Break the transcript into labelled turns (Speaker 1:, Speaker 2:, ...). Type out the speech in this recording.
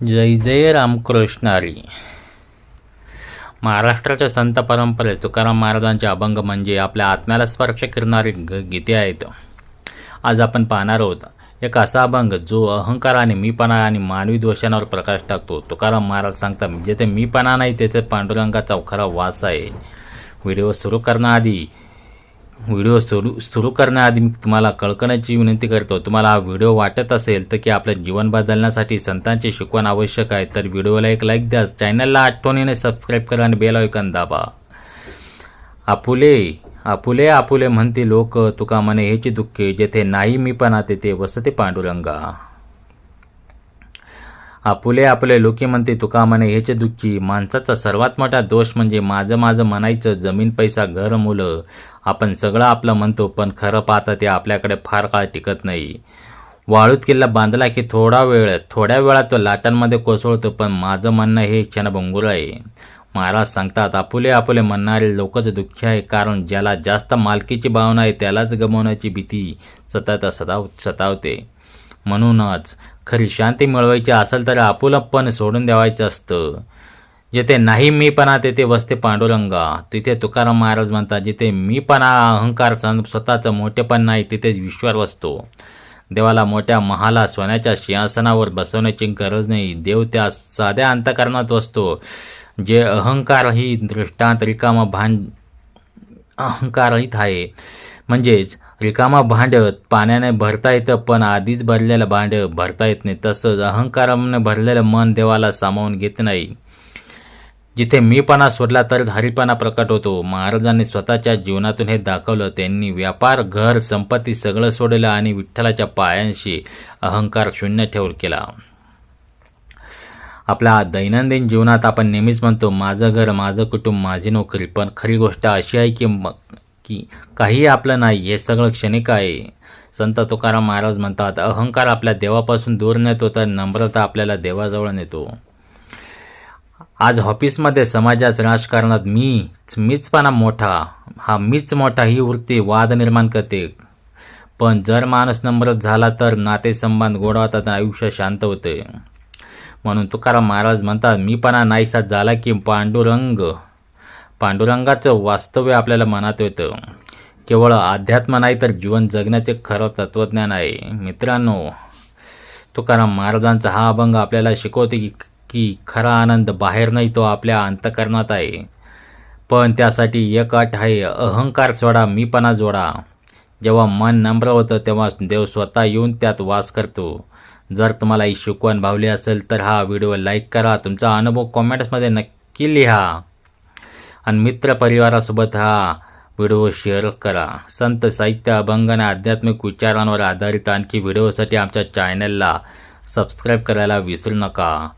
Speaker 1: जय जय रामकृष्णारी महाराष्ट्राच्या संत परंपरेत तुकाराम महाराजांचे अभंग म्हणजे आपल्या आत्म्याला स्पर्श करणारी ग गीते आहेत. आज आपण पाहणार आहोत एक असा अभंग जो अहंकार आणि मीपणा आणि मानवी दोषांवर प्रकाश टाकतो. तुकाराम महाराज सांगतात जेथे मीपणा नाही तेथे पांडुरंगाचा खरा वास आहे. व्हिडिओ सुरू करण्याआधी व्हिडिओ सुरू सुरू करण्याआधी मी तुम्हाला कळकण्याची विनंती करतो. तुम्हाला हा व्हिडिओ वाटत असेल तर की आपलं जीवन बदलण्यासाठी संतांची शिकवण आवश्यक आहे तर व्हिडिओला एक लाईक द्या. चॅनलला आठवणीने सबस्क्राईब करा आणि बेल ऐकन दाबा. आपुले आपुले आपुले म्हणते लोक तुका म्हणे हेची दुःखे जेथे नाही मी पण तेथे वसते पांडुरंगा. आपुले आपले लोके म्हणते तुका म्हणे हेचे दुःखी. माणसाचा सर्वात मोठा दोष म्हणजे माझं माझं म्हणायचं जमीन पैसा घर मुलं. आपण सगळं आपलं म्हणतो पण खरं पाहता ते आपल्याकडे फार काळ टिकत नाही. वाळूत किल्ला बांधला की थोडा वेळ थोड्या वेळात तो लाटांमध्ये कोसळतो पण माझं म्हणणं हे क्षणभंगूर आहे. महाराज सांगतात आपुले आपुले म्हणणारे लोकच दुःखी आहे कारण ज्याला जास्त मालकीची भावना आहे त्यालाच गमावण्याची भीती सतत सताव सतावते. म्हणूनच खरी शांती मिळवायची असेल तर आपुलपण सोडून द्यावायचं असतं. जिथे नाही मीपणा तेथे वसते पांडुरंगा. तिथे तुकाराम महाराज म्हणतात जिथे मीपणा अहंकार स्वतःचं मोठेपण नाही तिथेच विश्वास वसतो. देवाला मोठ्या महाला सोन्याच्या सिंहासनावर बसवण्याची गरज नाही. देव त्या साध्या अंतकरणात वसतो. जे अहंकार ही दृष्टांत रिकामा भांड अहंकारहित आहे. म्हणजेच रिकामा भांड पाण्याने भरता येतं पण आधीच भरलेलं भांड भरता येत नाही. तसंच अहंकाराने भरलेलं मन देवाला सामावून घेत नाही. जिथे मीपणा सोडला तर हरिपणा प्रकट होतो. महाराजांनी स्वतःच्या जीवनातून हे दाखवलं. त्यांनी व्यापार घर संपत्ती सगळं सोडलं आणि विठ्ठलाच्या पायांशी अहंकार शून्य ठेवून केला. आपल्या दैनंदिन जीवनात आपण नेहमीच म्हणतो माझं घर माझं कुटुंब माझी नोकरी. पण खरी गोष्ट अशी आहे की की काही आपलं नाही हे सगळं क्षणिक आहे. संत तुकाराम महाराज म्हणतात अहंकार आपल्या देवापासून दूर नेतो तर नम्रता आपल्याला देवाजवळ नेतो. आज ऑफिसमध्ये समाजात राजकारणात मीच मीचपणा मोठा हा मीच मोठा ही वृत्ती वाद निर्माण करते. पण जर माणूस नम्र झाला तर नातेसंबंध गोडवतात आणि आयुष्य शांत होते. म्हणून तुकाराम महाराज म्हणतात मीपणा नाहीसा झाला की पांडुरंग पांडुरंगाचं वास्तव्य आपल्याला मनात येतं. केवळ अध्यात्म नाही तर जीवन जगण्याचे खरं तत्त्वज्ञान आहे. मित्रांनो तुकाराम महाराजांचा हा अभंग आपल्याला शिकवते की की खरा आनंद बाहेर नाही तो आपल्या अंतकरणात आहे. पण त्यासाठी एक अट आहे अहंकार सोडा मीपणा जोडा. जेव्हा मन नम्र होतं तेव्हा देव स्वतः येऊन त्यात वास करतो. जर तुम्हाला ही शिकवण भावली असेल तर हा व्हिडिओ लाईक करा. तुमचा अनुभव कॉमेंट्समध्ये नक्की लिहा. आणि मित्र परिवारासोबत हा व्हिडिओ शेअर करा. संत साहित्य अभंग आणि आध्यात्मिक विचारांवर आधारित आणखी व्हिडिओसाठी आमच्या चॅनलला सबस्क्राईब करायला विसरू नका.